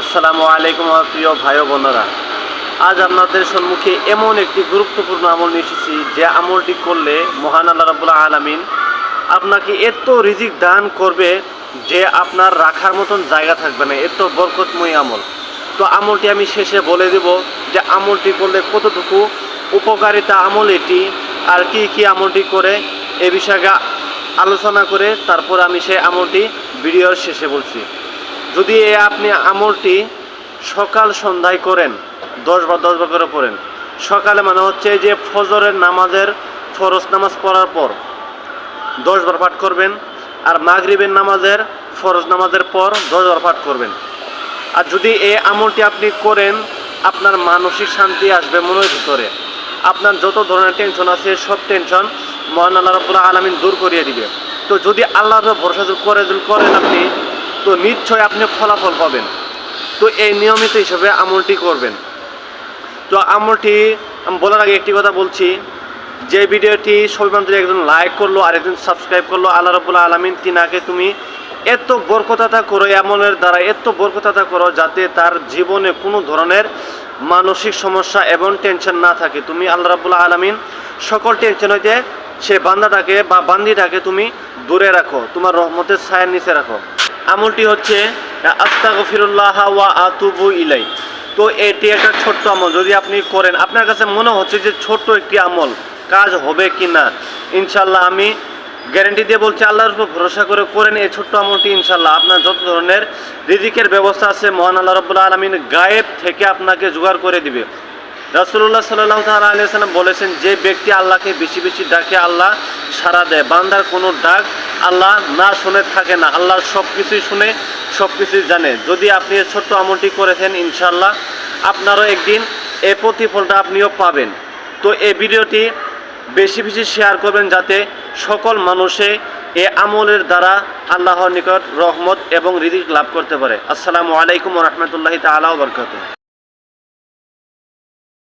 আসসালামু আলাইকুম, আমার প্রিয় ভাই বোনেরা। আজ আপনাদের সম্মুখে এমন একটি গুরুত্বপূর্ণ আমল নিয়ে এসেছি, যে আমলটি করলে মহান আল্লাহ রাবুল্লাহ আলমিন আপনাকে এত রিজিক দান করবে যে আপনার রাখার মতন জায়গা থাকবে না, এত বরকতময় আমল। তো আমলটি আমি শেষে বলে দেব যে আমলটি করলে কতটুকু উপকারিতা আমল এটি, আর কি কি আমলটি করে এ বিষয়ে আলোচনা করে তারপর আমি সেই আমলটি ভিডিওর শেষে বলছি। যদি আপনি আমলটি সকাল সন্ধ্যায় করেন, দশ বার দশ বার করে পড়েন, সকালে মানে হচ্ছে যে ফজরের নামাজের ফরজ নামাজ পড়ার পর দশ বার পাঠ করবেন, আর মাগরিবের নামাজের ফরজ নামাজের পর দশ বার পাঠ করবেন। আর যদি এই আমলটি আপনি করেন, আপনার মানসিক শান্তি আসবে মনের ভিতরে। আপনার যত ধরনের টেনশন আছে, সব টেনশন মহান আল্লাহ রবুল্লাহ আলমিন দূর করিয়ে দিবে। তো যদি আল্লাহর উপর ভরসা করে করেন আপনি তো নিশ্চয় আপনি ফলাফল পাবেন। তো এই নিয়মিত হিসাবে আমলটি করবেন। তো আমলটি, আমি বলার আগে একটি কথা বলছি, যে ভিডিওটি সবাই মাত্র একজন লাইক করল আর একজন সাবস্ক্রাইব করল, আল্লাহ রবুল্লাহ আলমিন তিনাকে তুমি এত বরকতাতা করো এমনের দ্বারা এত বরকতাতা করো, যাতে তার জীবনে কোনো ধরনের মানসিক সমস্যা এবং টেনশন না থাকে। তুমি আল্লাহ রাবুল্লাহ আলমিন সকল টেনশন হইতে সে বান্দাটাকে বা বান্দিটাকে তুমি দূরে রাখো, তোমার রহমতের ছায়ের নিচে রাখো। আমলটি হচ্ছে, আস্তাগফিরুল্লাহ ওয়া আতুবু ইলাই তো এটি একটা ছোট্ট আমল। যদি আপনি করেন, আপনার কাছে মনে হচ্ছে যে ছোট্ট একটি আমল কাজ হবে কি না ইনশাল্লাহ আমি গ্যারেন্টি দিয়ে বলছি, আল্লাহর উপর ভরসা করে করেন এই ছোট্ট আমলটি ইনশাল্লাহ আপনার যত ধরনের রিজিকের ব্যবস্থা আছে, মহান আল্লাহ রব্বুল্লাহ আলমিন গায়েব থেকে আপনাকে জোগাড় করে দিবে। রাসুল্লাহ সাল্লাহ তালা আলিয়াল্লাম বলেছেন, যে ব্যক্তি আল্লাহকে বেশি বেশি ডাকে, আল্লাহ সারা দেয়। বান্দার কোনো ডাক আল্লাহ না শুনে থাকে না, আল্লাহ সব কিছুই শুনে সব কিছুই জানে। যদি আপনি এই ছোট্ট আমলটি করেছেন ইনশাল্লাহ আপনারও একদিন এ প্রতিফলটা আপনিও পাবেন। তো এই ভিডিওটি বেশি বেশি শেয়ার করবেন যাতে সকল মানুষে এ আমলের দ্বারা আল্লাহর নিকট রহমত এবং রিজিক লাভ করতে পারে। আসসালামু আলাইকুম রহমতুল্লাহি তালা বরকত